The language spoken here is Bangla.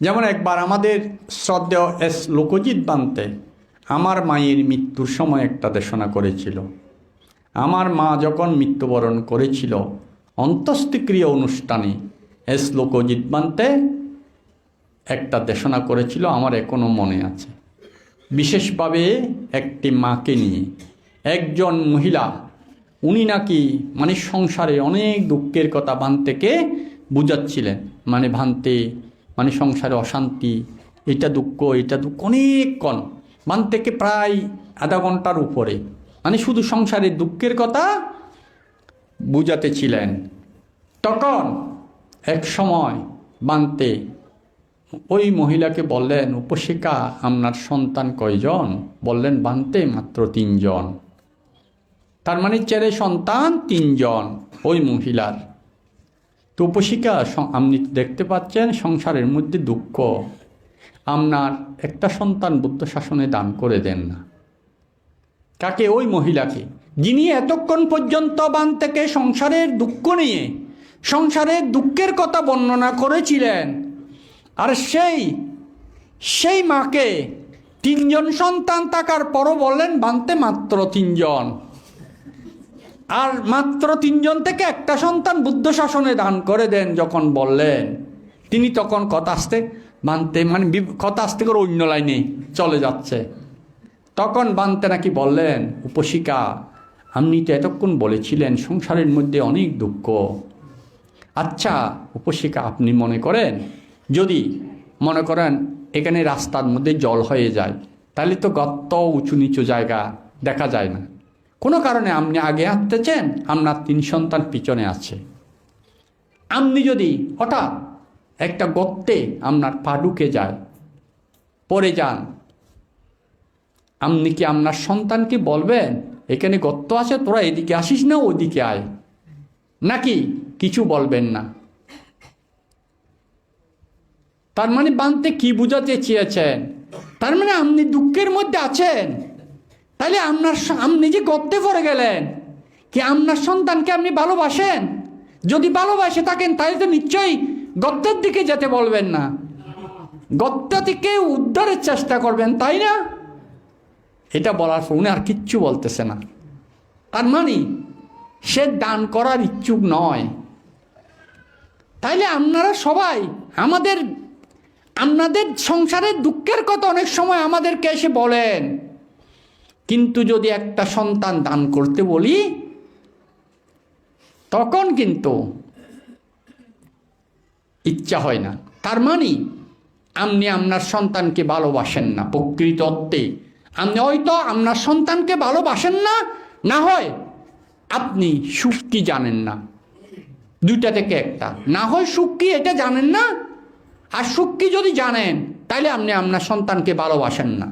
যেমন একবার আমাদের শ্রদ্ধেয় এস লোকজিৎ বান্তে, আমার মায়ের মৃত্যুর সময় একটা দেশনা করেছিল। আমার মা যখন মৃত্যুবরণ করেছিল অন্ত্যেষ্টিক্রিয়া অনুষ্ঠানে এস লোকজিৎ বান্তে একটা দেশনা করেছিল, আমার এখনও মনে আছে। বিশেষভাবে একটি মাকে নিয়ে। একজন মহিলা, উনি নাকি মানে সংসারে অনেক দুঃখের কথা ভান্তেকে বুঝাচ্ছিলেন। মানে ভান্তে মানে সংসারে অশান্তি এটা দুঃখ এটা দুঃখ অনেকক্ষণ ভান্তেকে প্রায় আধা ঘণ্টার উপরে। মানে শুধু সংসারের দুঃখের কথা বুঝাতে ছিলেন। তখন এক সময় বানতে ওই মহিলাকে বললেন, উপশিকা, আপনার সন্তান কয়জন? বললেন বানতে মাত্র তিনজন। তার মানে ছেলে সন্তান তিনজন ওই মহিলার। তো উপশিকা স- আপনি দেখতে পাচ্ছেন সংসারের মধ্যে দুঃখ। আপনার একটা সন্তান বুদ্ধ শাসনে দান করে দেন না। কাকে? ওই মহিলাকে। যিনি এতক্ষণ পর্যন্ত বান থেকে সংসারের দুঃখ নিয়ে, সংসারের দুঃখের কথা বর্ণনা করেছিলেন, আর সেই সেই মাকে তিনজন সন্তান থাকার পরও বললেন, বানতে মাত্র তিনজন। আর মাত্র তিনজন থেকে একটা সন্তান বুদ্ধ শাসনে দান করে দেন যখন বললেন। তিনি তখন কথা আসতে মানতে মানে কথা আসতে করে অন্য লাইনে চলে যাচ্ছে। তখন বানতে নাকি বললেন, উপশিকা, আপনি তো এতক্ষণ বলেছিলেন সংসারের মধ্যে অনেক দুঃখ। আচ্ছা উপশিকা, আপনি মনে করেন? যদি মনে করেন এখানে রাস্তার মধ্যে জল হয়ে যায়, তাহলে তো গর্ত উঁচু নিচু জায়গা দেখা যায় না। কোনো কারণে আপনি আগে হাঁটতেছেন আপনার তিন সন্তান পিছনে আছে। আপনি যদি হঠাৎ একটা গর্তে আপনার পা ঢুকে যায়, পড়ে যান আপনি কি আপনার সন্তানকে বলবেন, এখানে গর্ত আছে, তোরা এদিকে আসিস না, ওদিকে আয় নাকি কিছু বলবেন না? তার মানে বানতে কি বুঝাতে চেয়েছেন? তার মানে আপনি দুঃখের মধ্যে আছেন। তাহলে আপনার আপনি যে গর্তে পড়ে গেলেন। কি আপনার সন্তানকে আপনি ভালোবাসেন? যদি ভালোবাসে থাকেন, তাহলে তো নিশ্চয়ই গর্তের দিকে যেতে বলবেন না। গর্ত থেকে উদ্ধারের চেষ্টা করবেন, তাই না? এটা বলার পর উনি আর কিচ্ছু বলতেছে না। তার মানে সে দান করার ইচ্ছুক নয়। তাইলে আপনারা সবাই আমাদের, আপনাদের সংসারের দুঃখের কথা অনেক সময় আমাদেরকে এসে বলেন। কিন্তু যদি একটা সন্তান দান করতে বলি, তখন কিন্তু ইচ্ছা হয় না। তার মানে আপনি আপনার সন্তানকে ভালোবাসেন না, প্রকৃত অর্থে। আপনি হয়তো আপনার সন্তানকে ভালোবাসেন না না হয় আপনি সুখ কি জানেন না? দুইটা থেকে একটা। না হয় সুখ কি এটা জানেন না, আর সুখ কি যদি জানেন তাহলে আপনি আপনার সন্তানকে ভালোবাসেন না।